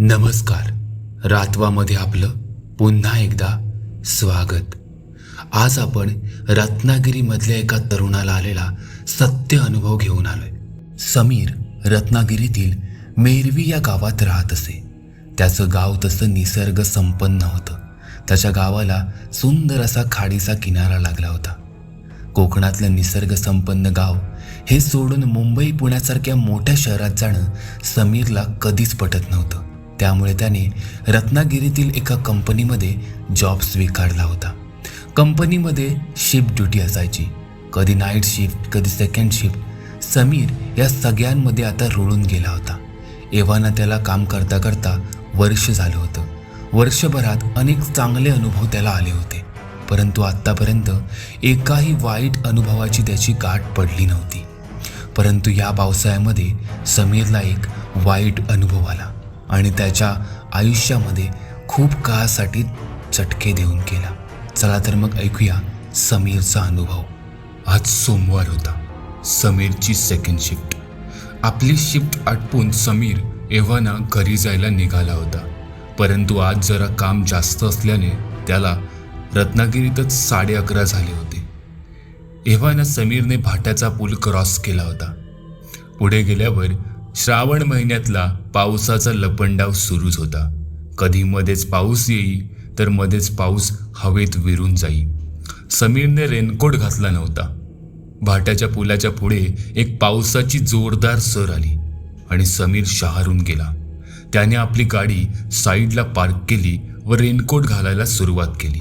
नमस्कार. रातवामध्ये आपलं पुन्हा एकदा स्वागत. आज आपण रत्नागिरीमधल्या एका तरुणाला आलेला सत्य अनुभव घेऊन आलोय. समीर रत्नागिरीतील मेरवी या गावात राहत असे. त्याचं गाव तसं निसर्ग संपन्न होतं. त्याच्या गावाला सुंदर असा खाडीचा किनारा लागला होता. कोकणातलं निसर्गसंपन्न गाव हे सोडून मुंबई पुण्यासारख्या मोठ्या शहरात जाणं समीरला कधीच पटत नव्हतं. त्यामुळे त्याने रत्नागिरीतील एका कंपनीमध्ये जॉब स्वीकारला होता. कंपनीमध्ये शिफ्ट ड्युटी असायची. कधी नाईट शिफ्ट कधी सेकंड शिफ्ट समीर या सगळ्यांमध्ये आता रुळून गेला होता. एव्हाना त्याला काम करता करता वर्ष झालं होतं. वर्षभरात अनेक चांगले अनुभव त्याला आले होते. परंतु आत्तापर्यंत एकाही वाईट अनुभवाची त्याची गाठ पडली नव्हती. परंतु या पावसाळ्यामध्ये समीरला एक वाईट अनुभव आला. आणि त्याच्या आयुष्यामध्ये खूप काळासाठी चटके देऊन केला. चला तर मग ऐकूया समीरचा अनुभव. आज सोमवार होता. समीरची सेकंड शिफ्ट आपली शिफ्ट आटपून समीर एव्हाना घरी जायला निघाला होता. परंतु आज जरा काम जास्त असल्याने त्याला रत्नागिरीतच साडे अकरा झाले होते. एव्हाना समीरने भाट्याचा पूल क्रॉस केला होता. पुढे गेल्यावर श्रावण महिन्यातला पावसाचा लपंडाव सुरूच होता. कधी मध्येच पाऊस येई तर मध्येच पाऊस हवेत विरून जाई. समीरने रेनकोट घातला नव्हता. भाट्याच्या पुलाच्या पुढे एक पावसाची जोरदार सर आली आणि समीर शहारून गेला. त्याने आपली गाडी साईडला पार्क केली व रेनकोट घालायला सुरुवात केली.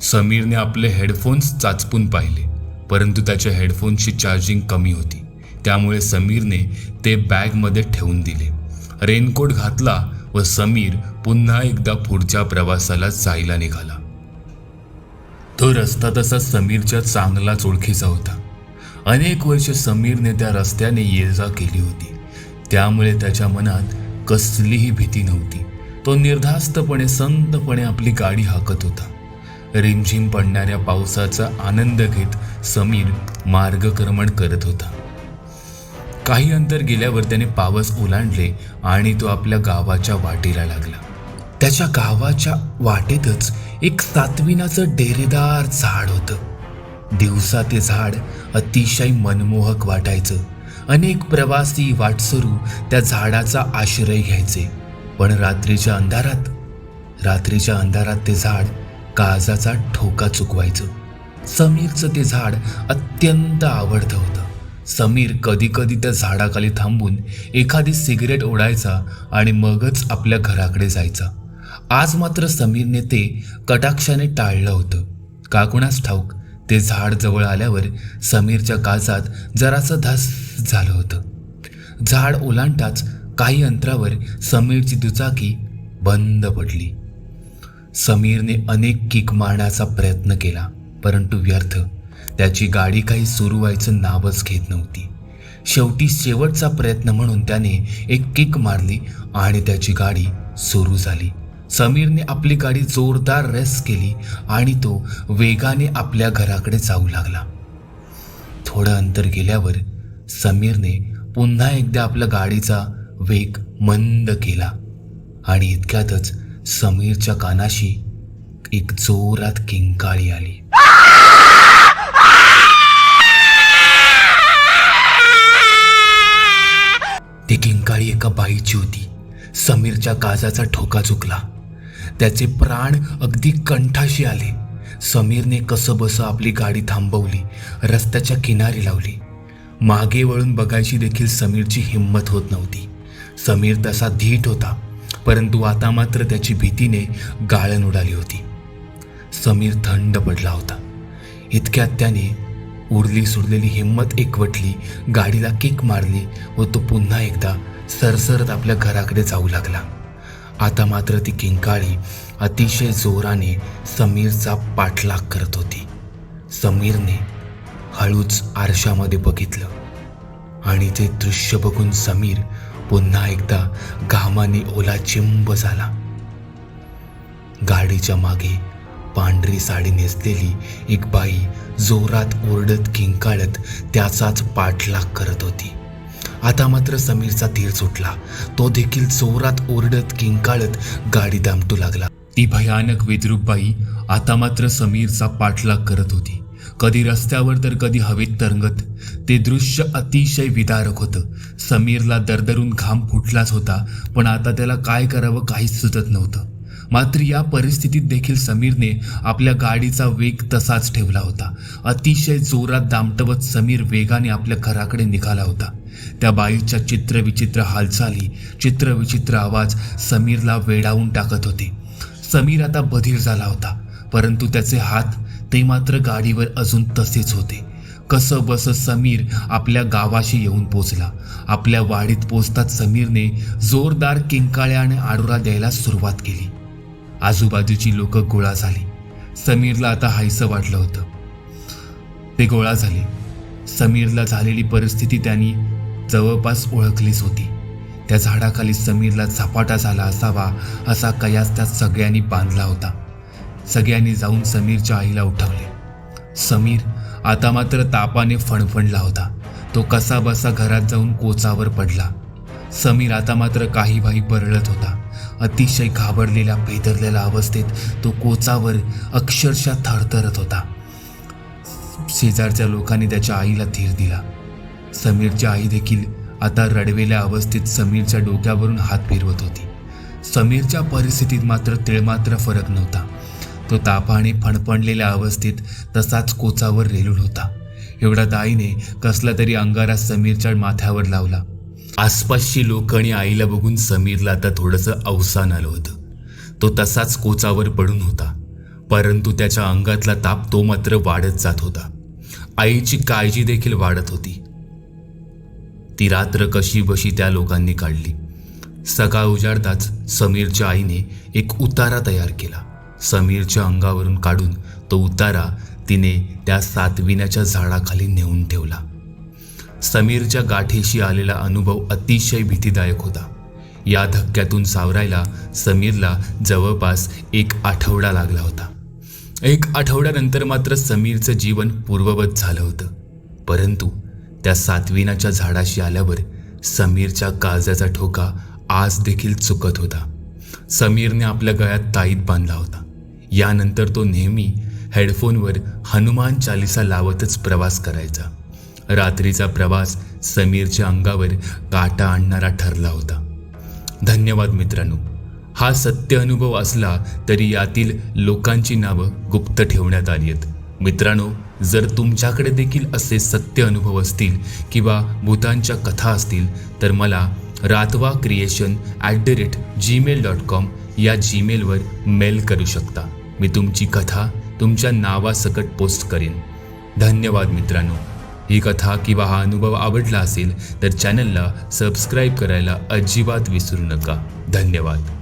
समीरने आपले हेडफोन्स चाचपून पाहिले परंतु त्याच्या हेडफोन्सची चार्जिंग कमी होती. त्यामुळे समीरने ते बॅगमध्ये ठेवून दिले. रेनकोट घातला व समीर पुन्हा एकदा पुढच्या प्रवासाला जायला निघाला. तो रस्ता तसा समीरच्या चांगलाच ओळखीचा होता. अनेक वर्ष समीरने त्या रस्त्याने ये जा केली होती. त्यामुळे त्याच्या मनात कसलीही भीती नव्हती. तो निर्धास्तपणे संतपणे आपली गाडी हाकत होता. रिमझिम पडणाऱ्या पावसाचा आनंद घेत समीर मार्गक्रमण करत होता. काही अंतर गेल्यावर त्याने पावस ओलांडले आणि तो आपल्या गावाच्या वाटेला लागला. त्याच्या गावाच्या वाटेतच एक सातविनाचं डेरेदार झाड होतं. दिवसा ते झाड अतिशय मनमोहक वाटायचं. अनेक प्रवासी वाटसरू त्या झाडाचा आश्रय घ्यायचे. पण रात्रीच्या अंधारात रात्रीच्या अंधारात ते झाड काळजाचा ठोका चुकवायचं. समीरचं ते झाड अत्यंत आवडतं होतं. समीर कधी कधी त्या झाडाखाली थांबून एखादी सिगरेट ओढायचा आणि मगच आपल्या घराकडे जायचा. आज मात्र समीरने ते कटाक्षाने टाळलं होतं. का कुणास ठाऊक ते झाड जवळ आल्यावर समीरच्या काळजात जरासं धास झालं होतं. झाड ओलांडताच काही अंतरावर समीरची दुचाकी बंद पडली. समीरने अनेक किक मारण्याचा प्रयत्न केला परंतु व्यर्थ. त्याची गाडी काही सुरू व्हायचं नावच घेत नव्हती. शेवटी शेवटचा प्रयत्न म्हणून त्याने एक किक मारली आणि त्याची गाडी सुरू झाली. समीरने आपली गाडी जोरदार रेस केली आणि तो वेगाने आपल्या घराकडे जाऊ लागला. थोडं अंतर गेल्यावर समीरने पुन्हा एकदा आपल्या गाडीचा वेग मंद केला आणि इतक्यातच समीरच्या कानाशी एक जोरात किंकाळी आली. घ्यायची होती. समीरच्या काजाचा ठोका चुकला. त्याचे प्राण अगदी कंठाशी आले. समीरने कसं बसं आपली गाडी थांबवली रस्त्याच्या किनारी लावली. मागे वळून बघायची देखील समीरची हिंमत होत नव्हती. समीर तसा धीट होता परंतु आता मात्र त्याची भीतीने गाळण उडाली होती. समीर थंड पडला होता. इतक्यात त्याने उरली सुरलेली हिंमत एकवटली गाडीला किक मारली व तो पुन्हा एकदा सरसरत आपल्या घराकडे जाऊ लागला. आता मात्र ती किंकाळी अतिशय जोराने समीरचा पाठलाग करत होती. समीरने हळूच आरशामध्ये बघितलं आणि ते दृश्य बघून समीर पुन्हा एकदा घामाने ओला चिंब झाला. गाडीच्या मागे पांढरी साडी नेसलेली एक बाई जोरात ओरडत किंकाळत त्याचाच पाठलाग करत होती. आता मात्र समीरचा धीर सुटला. तो देखील जोरात ओरडत किंकाळत गाडी दामटू लागला. ती भयानक विद्रूपबाई आता मात्र समीरचा पाठलाग करत होती. कधी रस्त्यावर तर कधी हवेत तरंगत ते दृश्य अतिशय विदारक होतं. समीरला दरदरून घाम फुटलाच होता पण आता त्याला काय करावं काहीच सुचत नव्हतं. मात्र या परिस्थितीत देखील समीरने आपल्या गाडीचा वेग तसाच ठेवला होता. अतिशय जोरात दामटवत समीर वेगाने आपल्या घराकडे निघाला होता. त्या बाईच्या चित्रविचित्र हालचाली चित्रविचित्र आवाज समीरला वेडावून टाकत होते. समीर आता बधीर झाला होता परंतु त्याचे हात ते मात्र गाडीवर अजून तसेच होते. कसं बस समीर आपल्या गावाशी येऊन पोचला. आपल्या वाडीत पोचताच समीरने जोरदार किंकाळ्या आणि आडोरा द्यायला सुरुवात केली. आजूबाजूची लोक गोळा झाली. समीरला आता हायसं वाटलं होतं. ते गोळा झाले. समीरला झालेली परिस्थिती त्यांनी जवळपास ओळखलीच होती. त्या झाडाखाली समीरला झपाटा झाला असावा असा कयास त्या सगळ्यांनी बांधला होता. सगळ्यांनी जाऊन समीरच्या आईला उठवले. समीर आता मात्र तापाने फणफणला होता. तो कसा बसा घरात जाऊन कोचावर पडला. समीर आता मात्र काही भाई परळत होता. अतिशय घाबरलेल्या बेदरलेल्या अवस्थेत तो कोचावर अक्षरशः थरथरत होता. शेजारच्या लोकांनी त्याच्या आईला धीर दिला. समीरची आई देखील आता रडवेल्या अवस्थेत समीरच्या डोक्यावरून हात फिरवत होती. समीरच्या परिस्थितीत मात्र तिळमात्र फरक नव्हता. तो तापाने फणफणलेल्या अवस्थेत तसाच कोचावर रेलून होता. एवढा दाईने कसला तरी अंगारा समीरच्या माथ्यावर लावला. आसपासची लोक आणि आईला बघून समीरला आता थोडंसं अवसान आलं होतं. तो तसाच कोचावर पडून होता. परंतु त्याच्या अंगातला ताप तो मात्र वाढत जात होता. आईची काळजी देखील वाढत होती. ती रात्र कशी बशी त्या लोकांनी काढली. सकाळ उजाडताच समीरच्या आईने एक उतारा तयार केला. समीरच्या अंगावरून काढून तो उतारा तिने त्या सातविण्याच्या झाडाखाली नेऊन ठेवला. समीरच्या गाठीशी आलेला अनुभव अतिशय भीतीदायक होता. या धक्क्यातून सावरायला समीरला जवळपास एक आठवडा लागला होता. एक आठवड्यानंतर मात्र समीरचं जीवन पूर्ववत झालं होतं. परंतु त्या सातविनाच्या झाडाशी आल्यावर समीरच्या काळजाचा ठोका आज देखील चुकत होता. समीरने आपल्या गळ्यात ताईत बांधला होता. यानंतर तो नेहमी हेडफोनवर हनुमान चालिसा लावतच प्रवास करायचा. रात्रीचा प्रवास समीरच्या अंगावर काटा आणणारा ठरला होता. धन्यवाद मित्रांनो. हा सत्य अनुभव असला तरी यातील लोकांची नावं गुप्त ठेवण्यात आली आहेत. मित्रांनो जर तुमच्याकडे देखील असे सत्य अनुभव असतील किंवा भूतांच्या कथा असतील तर मला Ratwa creation at the rate Gmail dot com या जीमेलवर मेल करू शकता. मी तुमची कथा तुमच्या नावासकट पोस्ट करेन. धन्यवाद मित्रांनो. ही कथा किंवा हा अनुभव आवडला असेल तर चॅनलला सबस्क्राईब करायला अजिबात विसरू नका. धन्यवाद.